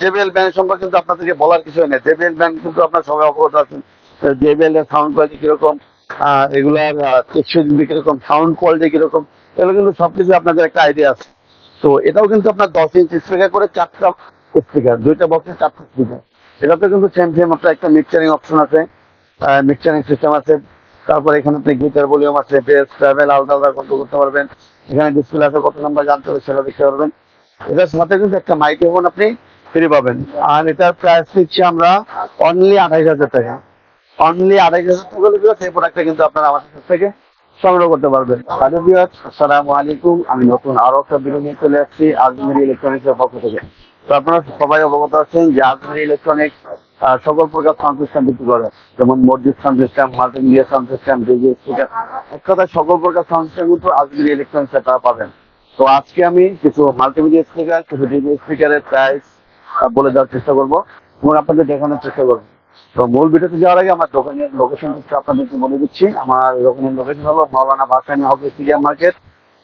JBL band সম্পর্কে কিন্তু আপনাদেরকে বলার কিছু নেই। জেবিএল ব্যান্ড কিন্তু আপনার সবাই অবগত আছেন। জেবিএল এর সাউন্ড কোয়ালিটি কীরকম? এগুলার টেকসই কীরকম? সাউন্ড কোয়ালিটি কীরকম? এগুলো কিন্তু সবকিছু আপনাদের একটা আইডিয়া আছে। তো এটাও কিন্তু আপনার দশ ইঞ্চ স্পিকার করে চারটা স্পিকার দুইটা বক্সে চারটা স্পিকার এটাতে কিন্তু সেম সেম আপনার একটা মিক্সারিং অপশন আছে। মিক্সারিং সিস্টেম আছে। তারপরে এখানে আপনি গিটার ভলিউম আছে বেস ট্রাভেল আলাদা আলাদা কন্ট্রোল করতে পারবেন। এখানে ডিসপ্লে আছে, কত নাম্বার জানতে হবে সেটা দেখতে পারবেন। এটার সাথে কিন্তু একটা মাইক্রোফোন আপনি ফ্রি পাবেন। আর এটার প্রাইস দিচ্ছি আমরা অনলি আঠাইশ হাজার টাকা। অনলি আড়াই হাজার টাকা হলে সেই প্রোডাক্টটা কিন্তু আপনারা আমাদের কাছ থেকে সংগ্রহ করতে পারবেন। আসসালামু আলাইকুম। আমি নতুন আরও একটা ভিডিও নিয়ে চলে আসছি আজমেরি ইলেকট্রনিক্স এর পক্ষ থেকে। তো আপনারা সবাই অবগত আছেন যে আজমেরি ইলেকট্রনিক্স সকল প্রকার সাউন্ড সিস্টেম বিক্রি করে। যেমন মসজিদ sound system multimedia sound system DJ speaker এক কথায় সকল প্রকার সাউন্ড সিস্টেম কিন্তু আজমেরি ইলেকট্রনিক্স তারা পাবেন। তো আজকে আমি কিছু মাল্টিমিডিয়া স্পিকার কিছু ডিজে স্পিকারের প্রাইস বলে দেওয়ার চেষ্টা করব এবং আপনাদের দেখানোর চেষ্টা করব। তো মূল ভিডিওতে যাওয়ার আগে আমার দোকানের লোকেশন আপনাদেরকে বলে দিচ্ছি। আমার দোকানের লোকেশন হলো মাওলানা ভাসানি অফিস সিরিয়া মার্কেট,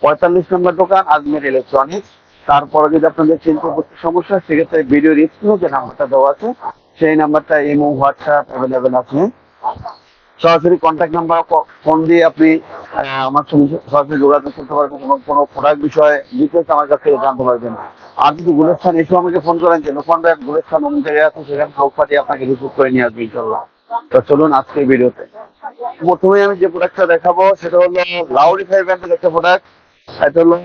পঁয়তাল্লিশ নম্বর দোকান, আজমের ইলেকট্রনিক্স তারপরে যদি আপনাদের চিন্তা করতে সমস্যা সেক্ষেত্রে ভিডিও রিস্ক যে নাম্বারটা দেওয়া আছে, সেই নাম্বারটা ইমো, হোয়াটসঅ্যাপ অ্যাভেলেবেল আছে। সরাসরি কন্ট্যাক্ট নাম্বার ফোন দিয়ে আপনি আমার সঙ্গে সরাসরি যোগাযোগ করতে পারবেন এবং কোনো প্রোডাক্ট বিষয়ে ডিটেলস আমার কাছ থেকে জানতে পারবেন। আর যদি গুলেস্থান এসে আমাকে ফোন করেন, যে লোকমান গুলেস্থান অন্য জায়গায় আছে, সেখানে লোক পাঠিয়ে আপনাকে রিসিভ করে নিয়ে আসবে ইনশাল্লাহ তো চলুন আজকে ভিডিওতে প্রথমে আমি যে প্রোডাক্টটা দেখাবো, সেটা হলো লাউডিফাই ব্র্যান্ডের একটা প্রোডাক্ট এটা হলো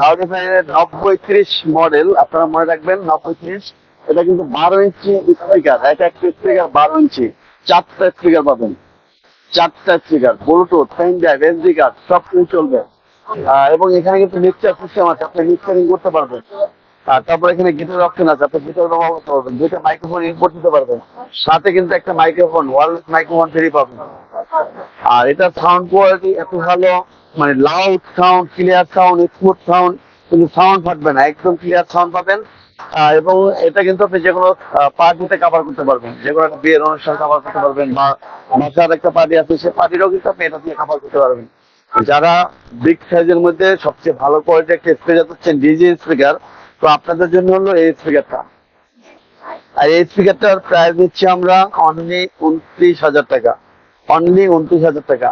লাউডিফাই এর নব্বই ত্রিশ মডেল আপনারা মনে রাখবেন, নব্বই ত্রিশ, এটা কিন্তু বারো ইঞ্চি স্পিকার এটা একটা স্পিকার বারো ইঞ্চি চারটা স্পিকার পাবেন। চারটা speaker Bluetooth pen drive SD card সব কিছু চলবে। এবং এখানে কিন্তু মিক্সার সিস্টেম আছে, আপনি মিক্সারিং করতে পারবেন। আর তারপর এখানে গিটার অপশন আছে, আপনি গিটার ব্যবহার করতে পারবেন, দুইটা মাইক্রোফোন ইনপুট দিতে পারবেন। সাথে কিন্তু একটা মাইক্রোফোন ওয়ারলেস মাইক্রোফোন ফ্রি পাবেন। আর এটা সাউন্ড কোয়ালিটি এত ভালো মানে loud sound clear sound smooth sound কিন্তু সাউন্ড ফাটবে না, একদম ক্লিয়ার সাউন্ড পাবেন। এবং এটা কিন্তু আপনি যে কোনো পার্টিতে কাভার করতে পারবেন। যে কোনো একটা বিয়ের অনুষ্ঠান কাভার করতে পারবেন বা বাসার একটা পার্টি আছে, সে পার্টিরও কিন্তু আপনি এটা দিয়ে কাভার করতে পারবেন। যারা বিগ সাইজের মধ্যে সবচেয়ে ভালো কোয়ালিটি একটা স্পিকার হচ্ছেন ডিজি স্পিকার তো আপনাদের জন্য হলো এই স্পিকারটা আর এই স্পিকারটার প্রাইস দিচ্ছি আমরা অনলি উনত্রিশ হাজার টাকা। অনলি উনত্রিশ হাজার টাকা।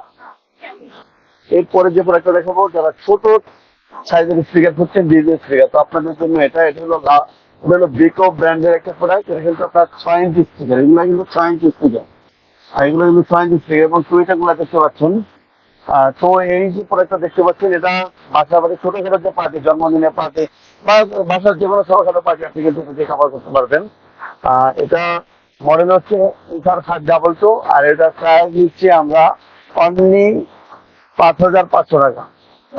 এরপরে যে প্রোডাক্টটা দেখাবো, যারা ছোট সাইজের স্পিকার হচ্ছেন ডিজে স্পিকার তো আপনাদের জন্য এটা এটা হলো এটা হলো বিকো ব্র্যান্ডের একটা প্রোডাক্ট এটা কিন্তু আপনার ছয় ইঞ্চি স্পিকার এগুলো কিন্তু ছয় ইঞ্চি স্পিকার আর এগুলো কিন্তু ছয় ইঞ্চি স্পিকার এবং টুইটারগুলো দেখতে পাচ্ছেন। তো এই যে প্রোডাক্টটা দেখতে পাচ্ছেন, এটা বাসা বাড়ি ছোট ছোট যে পার্টি জন্মদিনের পার্টি বা বাসার যে কোনো ছোটখাটো পার্টি আপনি কিন্তু দিয়ে কাভার করতে পারবেন। এটা মডেল হচ্ছে ইথার সাত ডাবল টু আর এটা প্রাইস দিচ্ছি আমরা অনলি পাঁচ হাজার পাঁচশো টাকা।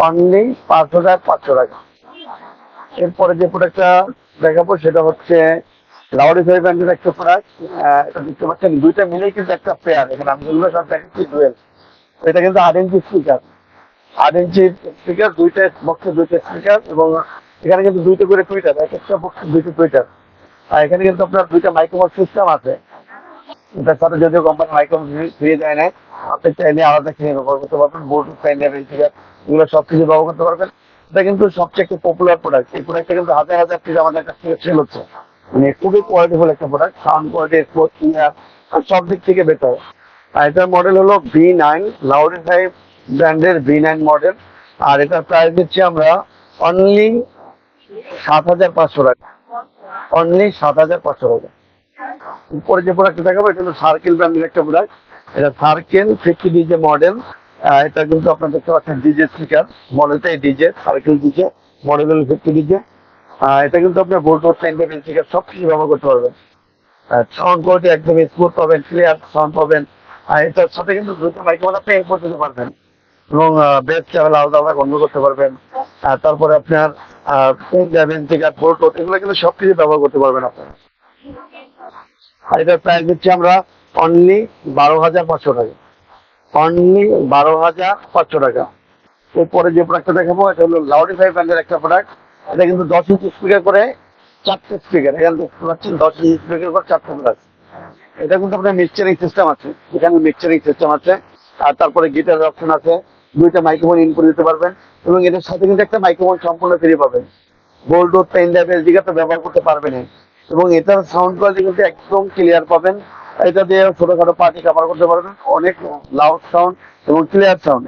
অনলি পাঁচ হাজার পাঁচশো টাকা। এরপরে যে প্রোডাক্টটা দেখাবো, সেটা হচ্ছে লাউডিফাই ব্র্যান্ডের একটা প্রোডাক্ট দেখতে পাচ্ছেন, দুইটা মিলেই কিন্তু একটা পেয়ার এখানে আমি যেগুলো সব দেখাচ্ছি ডুয়েল এটা কিন্তু আট ইঞ্চি স্পিকার আট ইঞ্চি স্পিকার দুইটা বক্সে দুইটা স্পিকার এবং এখানে কিন্তু দুইটা করে টুইটার এক একটা বক্সে দুইটা টুইটার আর এখানে কিন্তু আপনার দুইটা মাইক্রোফোন সিস্টেম আছে। এটার সাথে যদিও কোম্পানি মাইক্রোফোন ফিরে দেয় না। আপনি চাইলে আলাদা কিনে ব্যবহার করতে পারবেন ব্লুটুথ ড্রাইভ এগুলো সব কিছু ব্যবহার করতে পারবেন। এটা কিন্তু সবচেয়ে একটা পপুলার প্রোডাক্ট এই প্রোডাক্টটা কিন্তু হাজার হাজার পিস আমাদের কাছ থেকে সেল হচ্ছে। মানে খুবই কোয়ালিটিফুল একটা প্রোডাক্ট সাউন্ড কোয়ালিটি স্পোর্ট সব দিক থেকে বেটার আর এটার মডেল হলো ভি নাইন লাউডিফাই ব্র্যান্ডের ভি নাইন মডেল আর এটার প্রাইস দিচ্ছি আমরা অনলি সাত হাজার পাঁচশো টাকা। অনলি সাত হাজার পাঁচশো টাকা। উপরে যে প্রোডাক্ট দেখাবো, এটা হলো সার্কেল ব্র্যান্ডের একটা প্রোডাক্ট এটা সার্কেল ফিফটি ডিজে মডেল এটা কিন্তু আপনার দেখতে পাচ্ছেন ডিজে স্পিকার মডেলটাই ডিজে সার্কেল ডিজে মডেল হলো ফিফটি ডিজে এটা কিন্তু আপনার ব্লুটুথ ড্রাইভ স্পিকার সব কিছু ব্যবহার করতে পারবেন। সাউন্ড কোয়ালিটি একদম স্মুথ পাবেন ক্লিয়ার সাউন্ড পাবেন। আর এটার সাথে কিন্তু দুটো মাইক্রোফোন আপনি ইম্পোর্ট দিতে পারবেন। এবং বেস চ্যানেল আলাদা আলাদা বন্ধ করতে পারবেন। তারপরে আপনার পেন ড্রাইভ স্পিকার ব্লুটুথ এগুলো কিন্তু সব কিছু ব্যবহার করতে পারবেন আপনারা। আর এটার প্রাইস দিচ্ছি আমরা অনলি বারো হাজার পাঁচশো টাকা। অনলি বারো হাজার পাঁচশো টাকা। এরপরে যে প্রোডাক্টটা দেখাবো, এটা হলো লাউডিফাই ব্র্যান্ডের একটা প্রোডাক্ট এটা কিন্তু দশ ইঞ্চি স্পিকার করে চারটে স্পিকার এখানে দেখতে পাচ্ছেন দশ ইঞ্চি স্পিকার করে চারটে প্লাস এটা কিন্তু আপনার মিক্সচারিং সিস্টেম আছে। এখানে মিক্সচারিং সিস্টেম আছে। আর তারপরে গিটার অপশন আছে। দুইটা মাইক্রোফোন ইনপুট দিতে পারবেন। এবং এটার সাথে কিন্তু একটা মাইক্রোফোন সম্পূর্ণ ফ্রি পাবেন। ব্লুটুথ পেন ড্রাইভ কার্ড তো ব্যবহার করতে পারবেন। এবং এটার সাউন্ড কোয়ালিটি কিন্তু একদম ক্লিয়ার পাবেন। এটা দিয়ে ছোটখাটো পার্টি কাভার করতে পারবেন। অনেক লাউড সাউন্ড এবং ক্লিয়ার সাউন্ড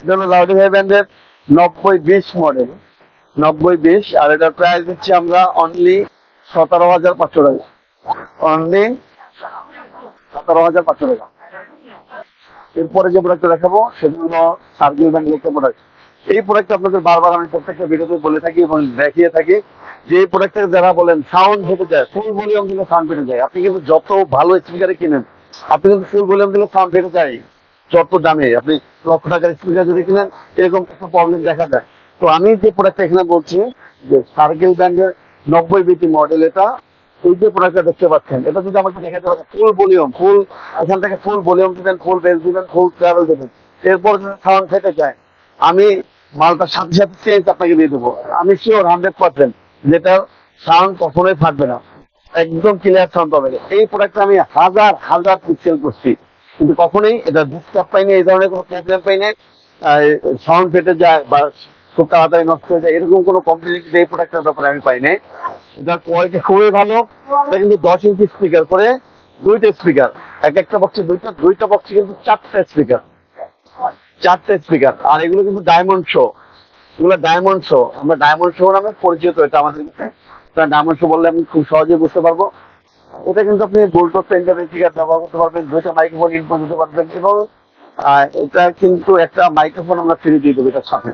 এটা হলো লাউডি ভাই ব্যান্ডের নব্বই বিশ মডেল নব্বই বিশ, আর এটার প্রাইস দিচ্ছি আমরা অনলি সতেরো হাজার পাঁচশো টাকা। অনলি সতেরো হাজার পাঁচশো টাকা। এরপরে যে প্রোডাক্টটা দেখাবো, সেটা হলো সার্কিল ব্যান্ডের একটা প্রোডাক্ট এই প্রোডাক্টটা আপনাদের বারবার আমি প্রত্যেকটা ভিডিওতে বলে থাকি এবং দেখিয়ে থাকি। যে এই প্রোডাক্টটা যারা বলেন সাউন্ড ফেটে যায় ফুল ভলিউম দিলে সাউন্ড ফেটে যায় আপনি কিন্তু যত ভালো স্পিকারে কিনেন, আপনি কিন্তু ফুল ভলিউম দিলে সাউন্ড ফেটে যায় যত দামে। আপনি লক্ষ টাকার স্পিকার যদি কিনেন, এরকম একটা প্রবলেম দেখা যায়। তো আমি যে প্রোডাক্টটা এখানে বলছি, যে সার্কেল ব্র্যান্ডের নব্বই বিটি মডেল এটা, এই যে প্রোডাক্টটা দেখতে পাচ্ছেন, এটা যদি আমাকে দেখাতে পারে ফুল ভলিউম ফুল এখান থেকে ফুল ভলিউম দিবেন ফুল বেস দিবেন ফুল ট্রাভেল দিবেন। এরপর যদি সাউন্ড ফেটে যায় আমি মালটার সাথে সাথে চেঞ্জ আপনাকে দিয়ে দেবো। আমি শিওর হান্ড্রেড পার্সেন্ট যেটা সাউন্ড কখনোই ফাটবে না। একদম ক্লিয়ার সাউন্ড পাবে। এই প্রোডাক্টটা আমি হাজার হাজার পিক্সেল করছি। কিন্তু কখনোই এটা ডিস্টার্ব পাইনি এই ধরনের কোনো প্রবলেম পাইনি সাউন্ড ফেটে যায় বা খুব তাড়াতাড়ি নষ্ট হয়ে যায়, এরকম কোনো কমপ্লেন এই প্রোডাক্টের ব্যাপারে আমি পাইনি এটার কোয়ালিটি খুবই ভালো। এটা কিন্তু দশ ইঞ্চি স্পিকার করে দুইটা স্পিকার এক একটা বক্সে দুইটা দুইটা বক্সে কিন্তু চারটা স্পিকার চারটে স্পিকার আর এগুলো কিন্তু ডায়মন্ড শো এগুলো ডায়মন্ড শো আমরা ডায়মন্ড শো নামে পরিচিত, এটা আমাদের কাছে। ডায়মন্ড শো বললে আমি খুব সহজেই বুঝতে পারব। এটা কিন্তু আপনি ব্লুটুথ পেন্টারের স্পিকার ব্যবহার করতে পারবেন, দুইটা মাইক্রোফোন ইনপুট দিতে পারবেন এবং এটা কিন্তু একটা মাইক্রোফোন আমরা ফ্রি দিয়ে দেবো এটার সাথে।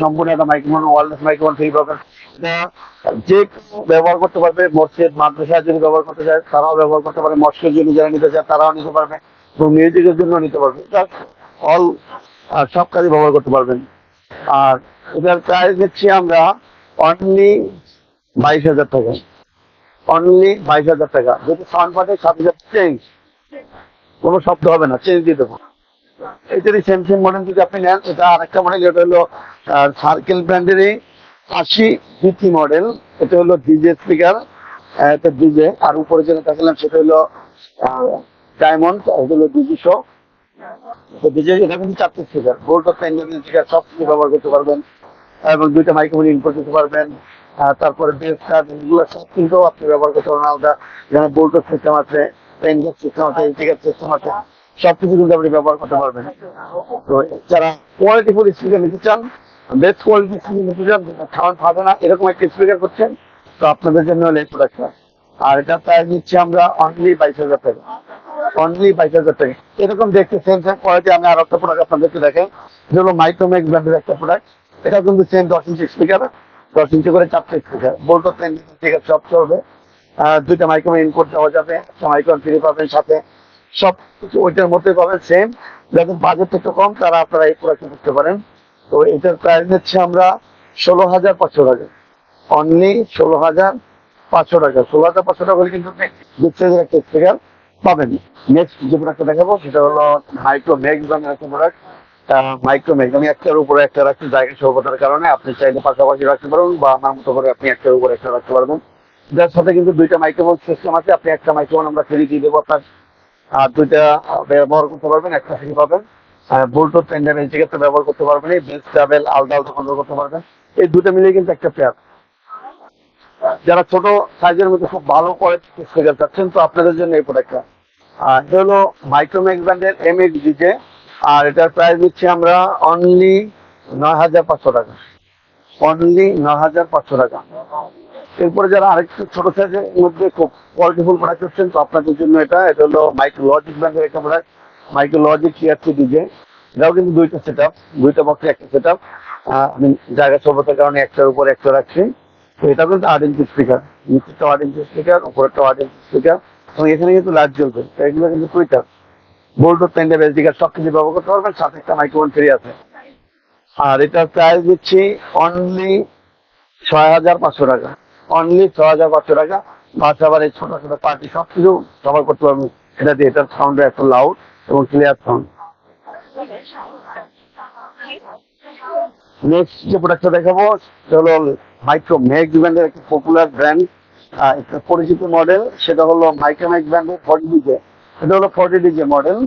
সম্পূর্ণ একটা মাইক্রোফোন ওয়ারলেস মাইক্রোফোন ফ্রি পাবেন। যে ব্যবহার করতে পারবে, মসজিদ মাদ্রাসা যদি ব্যবহার করতে চায়, তারাও ব্যবহার করতে পারে। মস্কের জন্য যারা নিতে চায়, তারাও নিতে পারবে। এবং মিউজিকের জন্য নিতে পারবে। অল সব কাজে ব্যবহার করতে পারবেন। আর এটার প্রাইস দিচ্ছি আমরা অনলি বাইশ হাজার টাকা। অনলি বাইশ হাজার টাকা। যদি সাউন্ড পাঠে সাত হাজার চেঞ্জ কোনো শব্দ হবে না চেঞ্জ দিয়ে দেবো। এটারই সেম সেম মডেল যদি আপনি নেন, এটা আরেকটা মডেল এটা হলো সার্কেল ব্র্যান্ডেরই আশি বিটি মডেল এটা হলো ডিজে স্পিকার এটা ডিজে আর উপরে যেটা দেখালাম, সেটা হলো ডায়মন্ড এটা হলো ডিজি শো পারবেন, এবং দুইটা মাইক্রোফোন ইনপুট দিতে পারবেন তারপরে বেস কার্ড এগুলো সব কিন্তু আপনি ব্যবহার করতে পারবেন। আলাদা সিস্টেম আছে সিস্টেম আছে সিস্টেম আছে কিন্তু আপনি ব্যবহার করতে পারবেন। তো যারা কোয়ালিটিফুল স্পিকার নিতে চান বেস্ট কোয়ালিটি স্পিকার নিতে চান সাউন্ড না, এরকম একটা স্পিকার করছেন, তো আপনাদের জন্য হলো এই প্রোডাক্টটা আর এটা প্রাইস নিচ্ছি আমরা অনলি বাইশ হাজার টাকা। অনলি বাইশ হাজার টাকা। এরকম দেখতে সেম সেম কোয়ালিটি আমি আর একটা প্রোডাক্ট আপনাদেরকে দেখেন যে হলো ব্র্যান্ডের একটা প্রোডাক্ট এটা কিন্তু সেম দশ ইঞ্চি স্পিকার দশ ইঞ্চি করে চারটে স্পিকার বলতো টেন স্পিকার সব চলবে। দুইটা মাইক্রোফোন ইনপুট দেওয়া যাবে। একটা মাইক্রোফোন ফ্রি পাবেন সাথে। সব ওইটার মধ্যে পাবেন সেম যাদের বাজেট একটু কম, তারা আপনারা এই প্রোডাক্ট করতে পারেন। তো এটার প্রাইস নিচ্ছে আমরা ষোলো হাজার পাঁচশো টাকা। অনলি ষোলো হাজার পাঁচশো টাকা। ষোলো হাজার পাঁচশো টাকা হলে কিন্তু একটা স্পিকার পাবেন। নেক্সট যে প্রোডাক্টটা দেখাবো, সেটা হলো মাইক্রো ম্যাক্স নামের একটা প্রোডাক্ট মাইক্রো ম্যাক্স আমি একটার উপরে একটা রাখছি জায়গা স্বল্পতার কারণে। আপনি চাইলে পাশাপাশি রাখতে পারবেন বা আমার মতো করে আপনি একটার উপরে একটা রাখতে পারবেন। যার সাথে কিন্তু দুইটা মাইক্রোফোন সিস্টেম আছে, আপনি একটা মাইক্রোফোন আমরা ফ্রি দিয়ে দেবো আপনার। আর দুইটা ব্যবহার করতে পারবেন, একটা ফ্রি পাবেন। ব্লুটুথ পেন্ডার এই জায়গাতে ব্যবহার করতে পারবেন, এই বেস ট্রাভেল আলাদা আলাদা কন্ট্রোল করতে পারবেন। এই দুটো মিলিয়ে কিন্তু একটা পেয়ার যারা ছোট সাইজের মধ্যে খুব ভালো স্পিকার চাচ্ছেন তো আপনাদের জন্য এই প্রোডাক্টটা এটা হলো মাইক্রোম্যাক্স ব্র্যান্ডের এম ডিজে আর এটার প্রাইস দিচ্ছি আমরা অনলি নয় হাজার পাঁচশো টাকা। অনলি নয় হাজার পাঁচশো টাকা। এরপরে যারা আরেকটু ছোট সাইজের মধ্যে খুব কোয়ালিটিফুল প্রোডাক্ট করছেন, তো আপনাদের জন্য এটা এটা হলো মাইক্রোলজিক ব্র্যান্ডের একটা প্রোডাক্ট মাইক্রোলজিক টিআরসি ডিজে এটাও কিন্তু দুইটা সেট আপ দুইটা বক্সে একটা সেট আপ আমি জায়গা স্বল্পতার কারণে একটার উপরে একটা রাখছি। তো এটা কিন্তু আট ইঞ্চি স্পিকার নিচেরটা আট ইঞ্চি স্পিকার উপরেরটা আট ইঞ্চি স্পিকার এবং এখানে কিন্তু লাইট জ্বলবে। এগুলো কিন্তু টুইটার বোল্ট পেন্ডে বেসিকার সব কিছু ব্যবহার করতে পারবেন, সাথে একটা মাইক্রোফোন ফ্রি আছে। আর এটার প্রাইস দিচ্ছি অনলি ছয় হাজার পাঁচশো টাকা। অনলি ছয় হাজার পাঁচশো টাকা। বাচ্চা আবার ছোট ছোট পার্টি সব কিছু ব্যবহার করতে পারবেন। এটা দিয়ে এটার সাউন্ড এত লাউড এবং ক্লিয়ার সাউন্ড নেক্সট যে প্রোডাক্টটা দেখাবো, সেটা হলো মাইক্রো মেক ব্র্যান্ডের একটা পপুলার ব্র্যান্ড একটা পরিচিত মডেল সেটা হলো ফর্টি ডিজে এটা হলো ফর্টি ডিজে মডেল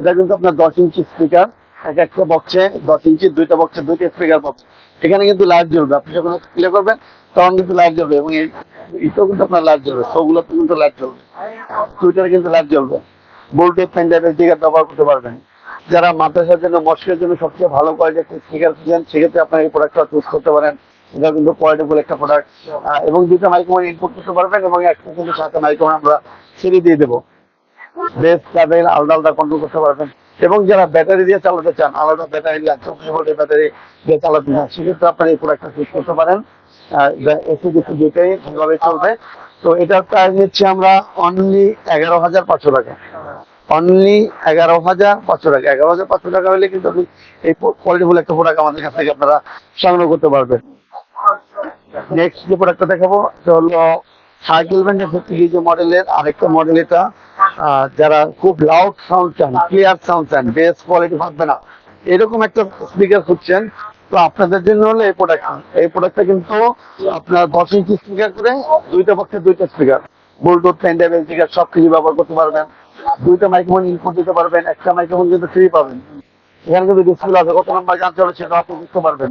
এটা কিন্তু আপনার দশ ইঞ্চি স্পিকার এক একটা বক্সে দশ ইঞ্চি, দুইটা বক্সে দুইটা স্পিকার বক্স এখানে কিন্তু লাইট জ্বলবে। আপনি যখন ক্লিয়ার করবেন, তখন কিন্তু লাইট জ্বলবে এবং এটাও কিন্তু আপনার লাইট জ্বলবে। কিন্তু লাইট জ্বলবে। কিন্তু লাইট জ্বলবে। পেন ড্রাইভের স্পিকার ব্যবহার করতে পারবেন। যারা মাদ্রাসার জন্য মস্কের জন্য সবচেয়ে ভালো কোয়ালিটির স্পিকার সেক্ষেত্রে আপনার এই প্রোডাক্টটা চুজ করতে পারেন। এটা কিন্তু কোয়ালিটিফুল একটা প্রোডাক্ট এবং দুটো মাইক্রোফোন ইনপুট করতে পারবেন এবং একটা কিন্তু সাথে মাইক্রোফোন আমরা ছেড়ে দিয়ে দেবো। বেস ট্রাভেল আলাদা আলাদা কন্ট্রোল করতে পারবেন। এবং যারা ব্যাটারি দিয়ে চালাতে চান, আলাদা ব্যাটারি চব্বিশ ভোল্টের ব্যাটারি দিয়ে চালাতে চান, সেক্ষেত্রে আপনার এই প্রোডাক্টটা চুজ করতে পারেন। এসি ডিসি দুটোই ভালোভাবে চলবে। তো এটার প্রাইস নিচ্ছি আমরা অনলি এগারো হাজার পাঁচশো টাকা। অনলি এগারো হাজার পাঁচশো টাকা। এগারো হাজার পাঁচশো টাকা হলে কিন্তু আপনি এই কোয়ালিটিফুল একটা প্রোডাক্ট আমাদের কাছ থেকে আপনারা সংগ্রহ করতে পারবেন। নেক্সট যে প্রোডাক্টটা দেখাবো হলো সাইকেল ব্যান্ডের ফিফটি মডেলের আরেকটা মডেল এটা। যারা খুব লাউড সাউন্ড চান ক্লিয়ার সাউন্ড চান বেস কোয়ালিটি না। এরকম একটা স্পিকার খুঁজছেন, তো আপনাদের জন্য হলো এই প্রোডাক্ট এই প্রোডাক্টটা কিন্তু আপনার দশ ইঞ্চি স্পিকার করে দুইটা পক্ষে দুইটা স্পিকার ব্লুটুথ পেন স্পিকার সব কিছু ব্যবহার করতে পারবেন। দুইটা মাইক্রোফোন ইনপুট দিতে পারবেন, একটা মাইক্রোফোন কিন্তু ফ্রি পাবেন। এখানে কিন্তু ডিসপ্লে আছে, কত নাম্বার জানতে হবে সেটা আপনি বুঝতে পারবেন।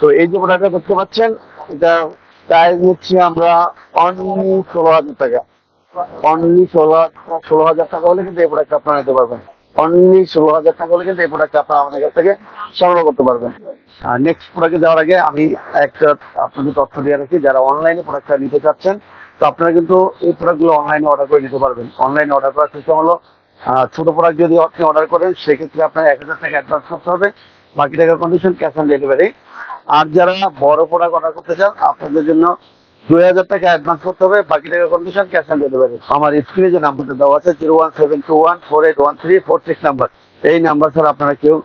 তো এই যে প্রোডাক্টটা দেখতে পাচ্ছেন এটা প্রাইস নিচ্ছি আমরা অনলি ষোলো হাজার টাকা। অনলি ষোলো ষোলো হাজার টাকা হলে কিন্তু এই প্রোডাক্ট আপনারা নিতে পারবেন। অনলি ষোলো হাজার টাকা হলে কিন্তু এই প্রোডাক্ট আপনারা আমাদের কাছ থেকে সংগ্রহ করতে পারবেন। নেক্সট প্রোডাক্টে যাওয়ার আগে আমি একটা আপনাদের তথ্য দিয়ে রাখি, যারা অনলাইনে প্রোডাক্টটা নিতে চাচ্ছেন, তো আপনারা কিন্তু এই প্রোডাক্টগুলো অনলাইনে অর্ডার করে নিতে পারবেন। অনলাইনে অর্ডার করার সিস্টেম হলো ছোট প্রোডাক্ট যদি আপনি অর্ডার করেন, সেক্ষেত্রে আপনার এক হাজার টাকা অ্যাডভান্স করতে হবে। বাকি টাকার কন্ডিশন ক্যাশ অন ডেলিভারি আর যারা বড় প্রোডাক্ট অর্ডার করতে চান, আপনাদের জন্য দুই হাজার টাকা অ্যাডভান্স করতে হবে, বাকি টাকা কন্ডিশন ক্যাশ অন ডেলিভারি আমার স্ক্রিনে যে নাম্বারটা দেওয়া আছে zero one seven two one four eight one three four six number এই নাম্বার ছাড়া আপনারা কেউ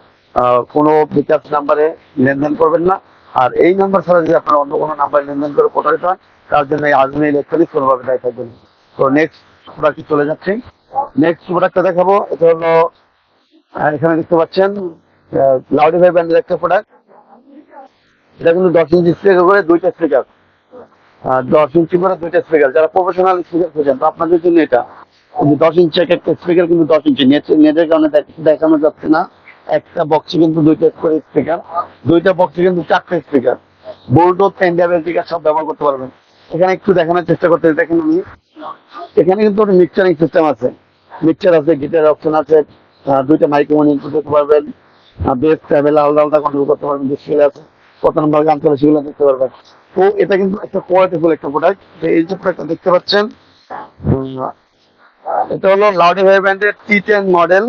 কোনো বিকাশ নাম্বারে লেনদেন করবেন না। আর এই নাম্বার ছাড়া যদি আপনারা অন্য কোনো নাম্বার লেনদেন করে প্রতারিত হন, তার জন্য এই আজমি ইলেকট্রনিক্স কোনোভাবে দায়ী থাকবেন তো নেক্সট প্রোডাক্টে চলে যাচ্ছি। নেক্সট প্রোডাক্টটা দেখাবো। এটা হলো এখানে দেখতে পাচ্ছেন লাউডি লাউডিফাই ব্র্যান্ডের একটা প্রোডাক্ট এটা কিন্তু দশ ইঞ্চি স্পিকার করে দুইটা স্পিকার। দশ ইঞ্চি করে দুইটা স্পিকার। যারা প্রফেশনাল স্পিকার খোঁজেন আপনাদের জন্য এটা। দশ ইঞ্চি এক একটা স্পিকার কিন্তু দশ ইঞ্চি। নেটের কারণে দেখানো যাচ্ছে না। একটা বক্সে কিন্তু দুইটা করে স্পিকার। দুইটা বক্সে কিন্তু চারটে স্পিকার। বোল্টুথ প্যান্ডাবেল স্পিকার সব ব্যবহার করতে পারবেন। এখানে একটু দেখানোর চেষ্টা করতে দেখেন আমি। এখানে কিন্তু একটা মিক্সচারিং সিস্টেম আছে। মিক্সার আছে গিটার অপশন আছে। দুইটা মাইক্রোফোন ইনপুট করতে পারবেন। বেস ট্রাভেল আলাদা আলাদা কন্ট্রোল করতে পারবেন। ডিসপ্লে আছে। কত নম্বর গান চলে, সেগুলো দেখতে পারবেন। তো এটা কিন্তু একটা কোয়ালিটিফুল একটা প্রোডাক্ট এই যে প্রোডাক্টটা দেখতে পাচ্ছেন এটা হলো লাউডিফাই ব্র্যান্ডের টি টেন মডেল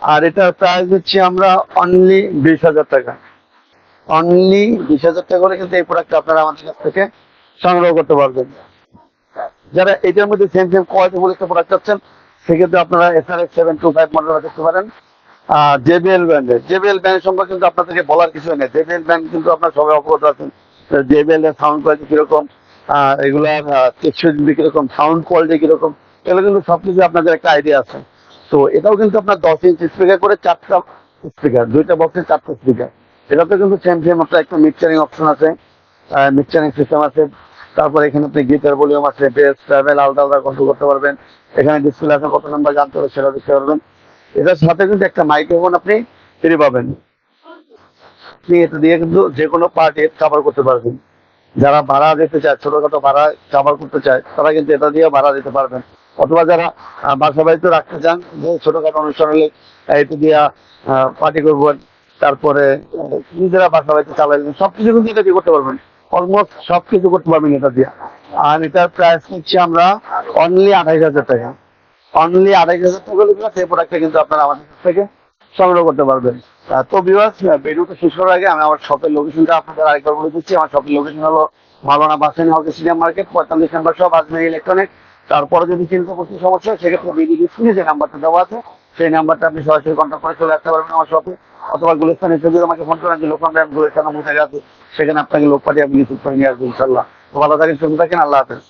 আর এটার প্রাইস হচ্ছে আমরা অনলি বিশ হাজার টাকা। অনলি বিশ হাজার টাকা করে কিন্তু এই প্রোডাক্ট আপনারা আমাদের কাছ থেকে সংগ্রহ করতে পারবেন। যারা এটার মধ্যে সেম সেম কোয়ালিটি বলে একটা প্রোডাক্ট চাচ্ছেন, সেক্ষেত্রে আপনারা SRX seven two five model দেখতে পারেন। জেবিএল ব্র্যান্ডের জেবিএল ব্র্যান্ড সম্পর্কে কিন্তু আপনাদেরকে বলার কিছু নেই। জেবিএল ব্র্যান্ড কিন্তু আপনার সবাই অবগত আছেন। জেবিএল এর সাউন্ড কোয়ালিটি কীরকম এগুলার টেক্সচার কীরকম সাউন্ড কোয়ালিটি কীরকম, এগুলো কিন্তু সবকিছু আপনাদের একটা আইডিয়া আছে। তো এটাও কিন্তু আপনার দশ ইঞ্চ স্পিকার করে চারটা স্পিকার দুইটা বক্সে চারটা স্পিকার এটাতে কিন্তু সেম সেম আপনার একটা মিক্সচারিং অপশন আছে মিক্সচারিং সিস্টেম আছে। তারপরে এখানে আপনি গিটার ভলিউম আছে বেস ট্রাভেল আলাদা আলাদা কন্ট্রোল করতে পারবেন। এখানে ডিসপ্লে আছে কত নাম্বার জানতে হবে সেটা দেখতে পারবেন। এটার সাথে কিন্তু একটা মাইক্রোফোন আপনি ফিরে পাবেন। আপনি এটা দিয়ে কিন্তু যে কোনো পার্টি কভার করতে পারবেন। যারা ভাড়া দিতে চায়, ছোটখাটো ভাড়া কভার করতে চায়, তারা কিন্তু এটা দিয়ে ভাড়া দিতে পারবেন। অথবা যারা বাসা বাড়িতে রাখতে চান, যে ছোটখাটো অনুষ্ঠান হলে এটা দিয়ে পার্টি করবেন। তারপরে নিজেরা বাসা বাড়িতে চালাবেন। সবকিছু কিন্তু এটা দিয়ে করতে পারবেন। অলমোস্ট সবকিছু করতে পারবেন এটা দিয়ে। আর এটার প্রাইস নিচ্ছি আমরা অনলি আঠাইশ হাজার টাকা। অনলি আড়াইশ হাজার টাকা হলে সেই প্রোডাক্টটা কিন্তু আপনারা আমাদের কাছ থেকে সংগ্রহ করতে পারবেন। তো বিভাস ভিডিওটা শেষ করার আগে আমি আমার শপের লোকেশনটা আপনাদের আরেকবার বলে দিচ্ছি। আমার শপের লোকেশন হলো মালানা বাসেন হকি সিনিয়র মার্কেট পঁয়তাল্লিশ নাম্বার শপ আজমের ইলেকট্রনিক তারপরে যদি চিন্তা করতে সমস্যা সেক্ষেত্রে বিডি স্ক্রিনে যে নাম্বারটা দেওয়া আছে, সেই নাম্বারটা আপনি সরাসরি কন্ট্যাক্ট করে চলে আসতে পারবেন আমার শপে অথবা গুলিস্তান এসে যদি আমাকে ফোন করেন যে, লোক, আমরা গুলিস্তান মুখে আছে, সেখানে আপনাকে লোক পাঠিয়ে আপনি করে নিয়ে আসবেন ইনশাল্লাহ ভালো থাকেন, সুস্থ থাকেন, আল্লাহ হাফেজ।